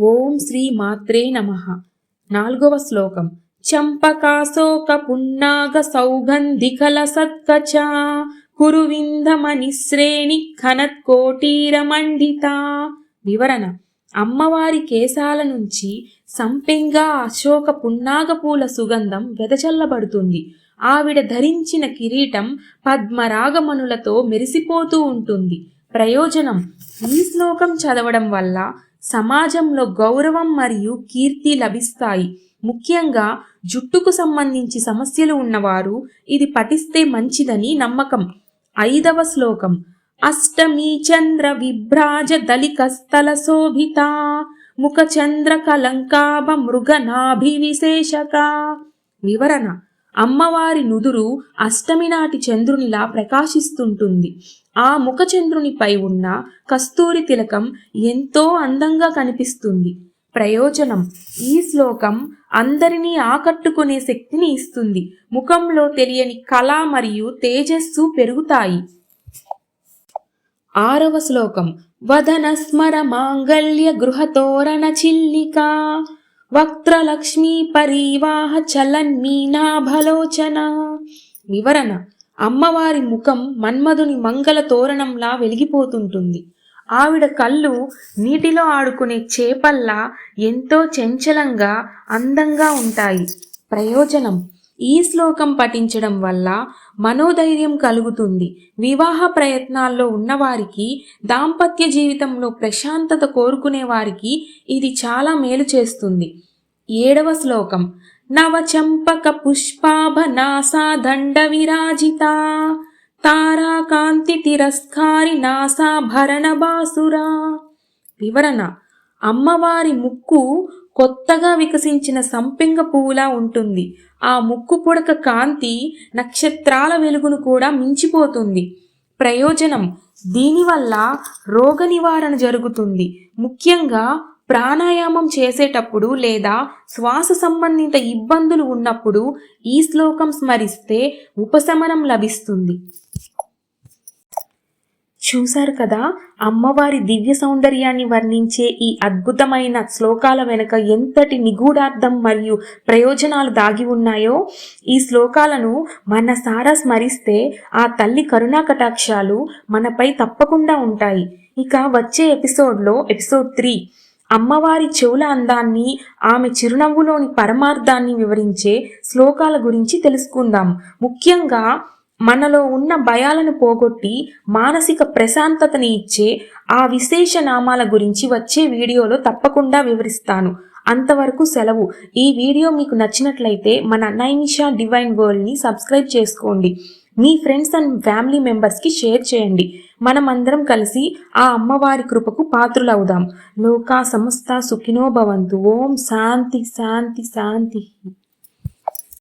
ఓం శ్రీ మాత్రే నమ. నాలుగవ శ్లోకం. చంపకాశోక పున్నాగ సౌగంధికల సత్కచ కురువిందమని శ్రేణి ఖనత్కోటీరమండిత వివరణ. అమ్మవారి కేశాల నుంచి సంపెంగా అశోక పున్నాగ పూల సుగంధం వెదజల్లబడుతుంది. ఆవిడ ధరించిన కిరీటం పద్మరాగమణులతో మెరిసిపోతూ ఉంటుంది. ప్రయోజనం. ఈ శ్లోకం చదవడం వల్ల సమాజంలో గౌరవం మరియు కీర్తి లభిస్తాయి. ముఖ్యంగా జుట్టుకు సంబంధించి సమస్యలు ఉన్నవారు ఇది పఠిస్తే మంచిదని నమ్మకం. ఐదవ శ్లోకం. అష్టమి చంద్ర విభ్రాజ దళిక స్థల శోభిత ముఖ చంద్ర కలంకాభ మృగనాభివిశేషక వివరణ. అమ్మవారి నుదురు అష్టమి నాటి చంద్రునిలా ప్రకాశిస్తుంటుంది. ఆ ముఖచంద్రునిపై ఉన్న కస్తూరి తిలకం ఎంతో అందంగా కనిపిస్తుంది. ప్రయోజనం ఈ శ్లోకం అందరినీ ఆకట్టుకునే శక్తిని ఇస్తుంది. ముఖంలో తెలియని కళ మరియు తేజస్సు పెరుగుతాయి. ఆరవ శ్లోకం వదన స్మర మాంగళ్య గృహతోరణ చిల్లిక. వక్త్రలక్ష్మీ పరీవాహ చలన్మీనాభలోచన వివరణ. అమ్మవారి ముఖం మన్మధుని మంగళ తోరణంలా వెలిగిపోతుంటుంది. ఆవిడ కళ్ళు నీటిలో ఆడుకునే చేపల్లా ఎంతో చంచలంగా అందంగా ఉంటాయి. ప్రయోజనం. ఈ శ్లోకం పఠించడం వల్ల మనోధైర్యం కలుగుతుంది. వివాహ ప్రయత్నాల్లో ఉన్నవారికి దాంపత్య జీవితంలో ప్రశాంతత కోరుకునే వారికి ఇది చాలా మేలు చేస్తుంది. ఏడవ శ్లోకం. నవచంపక పుష్పాభనాసా దండ విరాజిత. తారాకాంతి తిరస్కారి నాసాభరణ బాసురా. వివరణ. అమ్మవారి ముక్కు కొత్తగా వికసించిన సంపెంగ పువ్వులా ఉంటుంది. ఆ ముక్కు పుడక కాంతి నక్షత్రాల వెలుగును కూడా మించిపోతుంది. ప్రయోజనం దీనివల్ల రోగ నివారణ జరుగుతుంది. ముఖ్యంగా ప్రాణాయామం చేసేటప్పుడు లేదా శ్వాస సంబంధిత ఇబ్బందులు ఉన్నప్పుడు ఈ శ్లోకం స్మరిస్తే ఉపశమనం లభిస్తుంది. చూశారు కదా? అమ్మవారి దివ్య సౌందర్యాన్ని వర్ణించే ఈ అద్భుతమైన శ్లోకాల వెనుక ఎంతటి నిగూఢార్థం మరియు ప్రయోజనాలు దాగి ఉన్నాయో? ఈ శ్లోకాలను మనసారా స్మరిస్తే ఆ తల్లి కరుణా కటాక్షాలు మనపై తప్పకుండా ఉంటాయి. ఇక వచ్చే ఎపిసోడ్లో ఎపిసోడ్ త్రీ అమ్మవారి చెవుల అందాన్ని ఆమె చిరునవ్వులోని పరమార్థాన్ని వివరించే శ్లోకాల గురించి తెలుసుకుందాం. ముఖ్యంగా మనలో ఉన్న భయాలను పోగొట్టి మానసిక ప్రశాంతతని ఇచ్చే ఆ విశేష నామాల గురించి వచ్చే వీడియోలో తప్పకుండా వివరిస్తాను. అంతవరకు సెలవు. ఈ వీడియో మీకు నచ్చినట్లయితే మన నైనిషా డివైన్ వరల్డ్ని సబ్స్క్రైబ్ చేసుకోండి. మీ ఫ్రెండ్స్ అండ్ ఫ్యామిలీ మెంబర్స్కి షేర్ చేయండి. మనమందరం కలిసి ఆ అమ్మవారి కృపకు పాత్రులవుదాం. లోకా సమస్త సుఖినో భవంతు. ఓం శాంతి శాంతి శాంతి.